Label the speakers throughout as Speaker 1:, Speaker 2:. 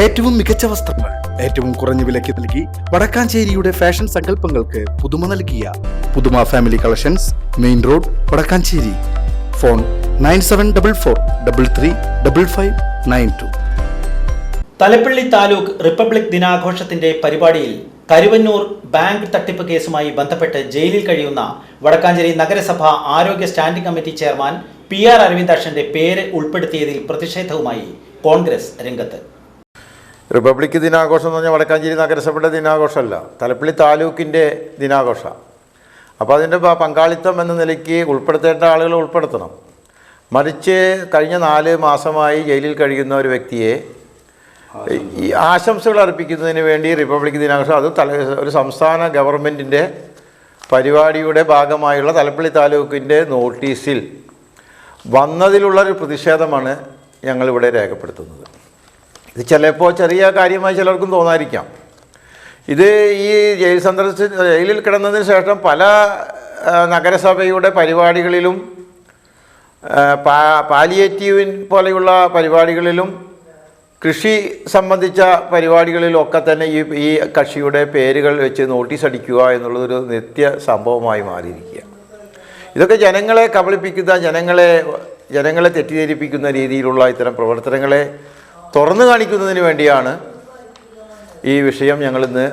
Speaker 1: ഏറ്റവും മികച്ച വസ്ത്രങ്ങൾ ഏറ്റവും കുറഞ്ഞ വിലയ്ക്ക് നൽകി വടക്കാഞ്ചേരിയുടെ ഫാഷൻ സങ്കല്പങ്ങൾക്ക് പുതുമ നൽകിയ Puthuma family collections main road Vadakkancherry. Phone nine seven double four double three double five nine two.
Speaker 2: Thalappilly taluk republic ദിനാഘോഷത്തിന്റെ പരിപാടിയിൽ കരുവന്നൂർ ബാങ്ക് തട്ടിപ്പ് കേസുമായി ബന്ധപ്പെട്ട് ജയിലിൽ കഴിയുന്ന വടക്കാഞ്ചേരി നഗരസഭ ആരോഗ്യ standing committee chairman P R അരവിന്ദാക്ഷന്റെ പേര് ഉൾപ്പെടുത്തിയതിൽ പ്രതിഷേധവുമായി കോൺഗ്രസ് രംഗത്ത്.
Speaker 3: റിപ്പബ്ലിക് ദിനാഘോഷം എന്ന് പറഞ്ഞാൽ വടക്കാഞ്ചേരി നഗരസഭയുടെ ദിനാഘോഷമല്ല തലപ്പള്ളി താലൂക്കിന്റെ ദിനാഘോഷമാണ് അപ്പോൾ അതിന്റെ പങ്കാളിത്തം എന്ന നിലയ്ക്ക് ഉൾപ്പെടുത്തേണ്ട ആളുകൾ ഉൾപ്പെടുത്തണം. മറിച്ച് കഴിഞ്ഞ നാല് മാസമായി ജയിലിൽ കഴിയുന്ന ഒരു വ്യക്തിയെ ഈ ആശംസകൾ അർപ്പിക്കുന്നതിന് വേണ്ടി റിപ്പബ്ലിക് ദിനാഘോഷം അത് തല ഒരു സംസ്ഥാന ഗവൺമെന്റിന്റെ പരിപാടിയുടെ ഭാഗമായുള്ള തലപ്പള്ളി താലൂക്കിന്റെ നോട്ടീസിൽ വന്നതിലുള്ളൊരു പ്രതിഷേധമാണ് ഞങ്ങളിവിടെ രേഖപ്പെടുത്തുന്നത്. ഇത് ചിലപ്പോൾ ചെറിയ കാര്യമായി ചിലർക്കും തോന്നാതിരിക്കാം. ഇത് ഈ ജയിൽ സന്ദർശിച്ച് ജയിലിൽ കിടന്നതിന് ശേഷം പല നഗരസഭയുടെ പരിപാടികളിലും പാ പാലിയേറ്റീവിൻ പോലെയുള്ള പരിപാടികളിലും കൃഷി സംബന്ധിച്ച പരിപാടികളിലൊക്കെ തന്നെ ഈ ഈ കക്ഷിയുടെ പേരുകൾ വെച്ച് നോട്ടീസ് അടിക്കുക എന്നുള്ളതൊരു നിത്യ സംഭവമായി മാറിയിരിക്കുക. ഇതൊക്കെ ജനങ്ങളെ കബളിപ്പിക്കുന്ന ജനങ്ങളെ ജനങ്ങളെ തെറ്റിദ്ധരിപ്പിക്കുന്ന രീതിയിലുള്ള ഇത്തരം പ്രവർത്തനങ്ങളെ തുറന്നു കാണിക്കുന്നതിന് വേണ്ടിയാണ് ഈ വിഷയം ഞങ്ങളിന്ന്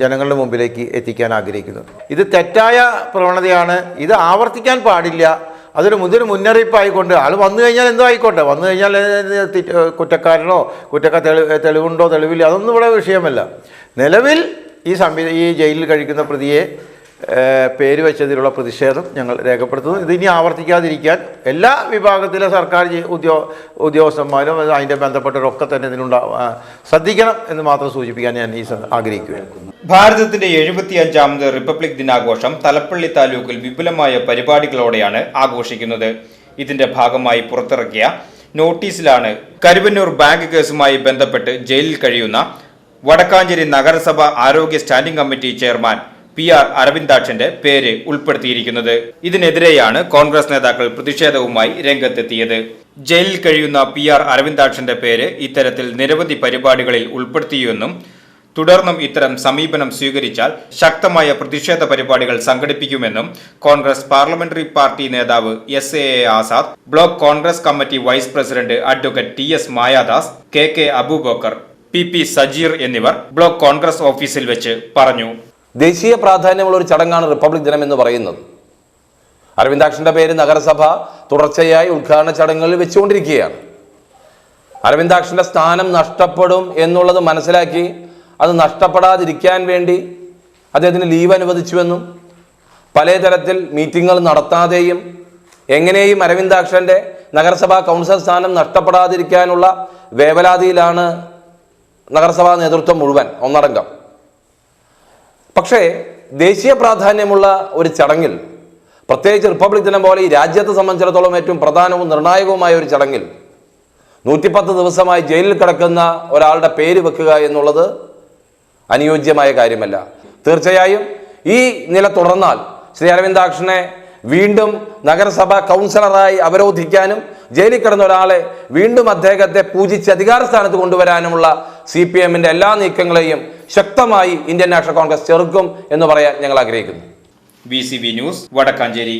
Speaker 3: ജനങ്ങളുടെ മുമ്പിലേക്ക് എത്തിക്കാൻ ആഗ്രഹിക്കുന്നത്. ഇത് തെറ്റായ പ്രവണതയാണ്. ഇത് ആവർത്തിക്കാൻ പാടില്ല. അതൊരു മുതൊരു മുന്നറിയിപ്പായിക്കൊണ്ട് ആൾ വന്നു കഴിഞ്ഞാൽ എന്തോ ആയിക്കോട്ടെ. വന്നു കഴിഞ്ഞാൽ കുറ്റക്കാരനോ കുറ്റക്ക തെളി തെളിവുണ്ടോ തെളിവില്ല അതൊന്നും ഇവിടെ വിഷയമല്ല. നിലവിൽ ഈ സംവി ഈ ജയിലിൽ കഴിക്കുന്ന പ്രതിയെ പേര് വെച്ചതിലുള്ള പ്രതിഷേധം ഞങ്ങൾ രേഖപ്പെടുത്തുന്നു. ഇതിനി ആവർത്തിക്കാതിരിക്കാൻ എല്ലാ വിഭാഗത്തിലെ സർക്കാർ ഉദ്യോ ഉദ്യോഗസ്ഥന്മാരും അത് അതിന്റെ ബന്ധപ്പെട്ടവരൊക്കെ തന്നെ ഇതിനുണ്ട ശ്രദ്ധിക്കണം എന്ന് മാത്രം സൂചിപ്പിക്കാൻ ഞാൻ ഈ ആഗ്രഹിക്കുകയാണ്.
Speaker 4: ഭാരതത്തിന്റെ എഴുപത്തിയഞ്ചാമത് റിപ്പബ്ലിക് ദിനാഘോഷം തലപ്പള്ളി താലൂക്കിൽ വിപുലമായ പരിപാടികളോടെയാണ് ആഘോഷിക്കുന്നത്. ഇതിന്റെ ഭാഗമായി പുറത്തിറക്കിയ നോട്ടീസിലാണ് കരുവന്നൂർ ബാങ്ക് കേസുമായി ബന്ധപ്പെട്ട് ജയിലിൽ കഴിയുന്ന വടക്കാഞ്ചേരി നഗരസഭ ആരോഗ്യ standing committee chairman P R അരവിന്ദാക്ഷന്റെ പേര് ഉൾപ്പെടുത്തിയിരിക്കുന്നത്. ഇതിനെതിരെയാണ് കോൺഗ്രസ് നേതാക്കൾ പ്രതിഷേധവുമായി രംഗത്തെത്തിയത്. ജയിലിൽ കഴിയുന്ന പി ആർ അരവിന്ദാക്ഷന്റെ പേര് ഇത്തരത്തിൽ നിരവധി പരിപാടികളിൽ ഉൾപ്പെടുത്തിയെന്നും തുടർന്നും ഇത്തരം സമീപനം സ്വീകരിച്ചാൽ ശക്തമായ പ്രതിഷേധ പരിപാടികൾ സംഘടിപ്പിക്കുമെന്നും കോൺഗ്രസ് പാർലമെന്ററി പാർട്ടി നേതാവ് S A A Azad block Congress committee vice president advocate T S Mayadas K K Abubakar P P Sajeer എന്നിവർ ബ്ലോക്ക് കോൺഗ്രസ് ഓഫീസിൽ വെച്ച് പറഞ്ഞു.
Speaker 5: ദേശീയ പ്രാധാന്യമുള്ള ഒരു ചടങ്ങാണ് റിപ്പബ്ലിക് ദിനം എന്ന് പറയുന്നത്. അരവിന്ദാക്ഷന്റെ പേര് നഗരസഭ തുടർച്ചയായി ഉദ്ഘാടന ചടങ്ങുകളിൽ വെച്ചുകൊണ്ടിരിക്കുകയാണ്. അരവിന്ദാക്ഷന്റെ സ്ഥാനം നഷ്ടപ്പെടും എന്നുള്ളത് മനസ്സിലാക്കി അത് നഷ്ടപ്പെടാതിരിക്കാൻ വേണ്ടി അദ്ദേഹത്തിന് ലീവ് അനുവദിച്ചുവെന്നും പലതരത്തിൽ മീറ്റിങ്ങുകൾ നടത്താതെയും എങ്ങനെയും അരവിന്ദാക്ഷന്റെ നഗരസഭാ കൗൺസിൽ സ്ഥാനം നഷ്ടപ്പെടാതിരിക്കാനുള്ള വേവലാതിയിലാണ് നഗരസഭാ നേതൃത്വം മുഴുവൻ ഒന്നടങ്കം. പക്ഷേ ദേശീയ പ്രാധാന്യമുള്ള ഒരു ചടങ്ങിൽ പ്രത്യേകിച്ച് റിപ്പബ്ലിക് ദിനം പോലെ ഈ രാജ്യത്തെ സംബന്ധിച്ചിടത്തോളം ഏറ്റവും പ്രധാനവും നിർണായകവുമായ ഒരു ചടങ്ങിൽ നൂറ്റിപ്പത്ത് ദിവസമായി ജയിലിൽ കിടക്കുന്ന ഒരാളുടെ പേര് വെക്കുക എന്നുള്ളത് അനുയോജ്യമായ കാര്യമല്ല. തീർച്ചയായും ഈ നില തുടർന്നാൽ ശ്രീ അരവിന്ദാക്ഷനെ വീണ്ടും നഗരസഭാ കൗൺസിലറായി അവരോധിക്കാനും ജയിലിൽ കിടന്ന ഒരാളെ വീണ്ടും അദ്ദേഹത്തെ പൂജിച്ച് അധികാര സ്ഥാനത്ത് കൊണ്ടുവരാനുമുള്ള സി പി എമ്മിന്റെ എല്ലാ നീക്കങ്ങളെയും ശക്തമായി ഇന്ത്യൻ നാഷണൽ കോൺഗ്രസ് ചെറുക്കും എന്ന് പറയാൻ ഞങ്ങൾ ആഗ്രഹിക്കുന്നു.
Speaker 4: B news Vadakkancherry.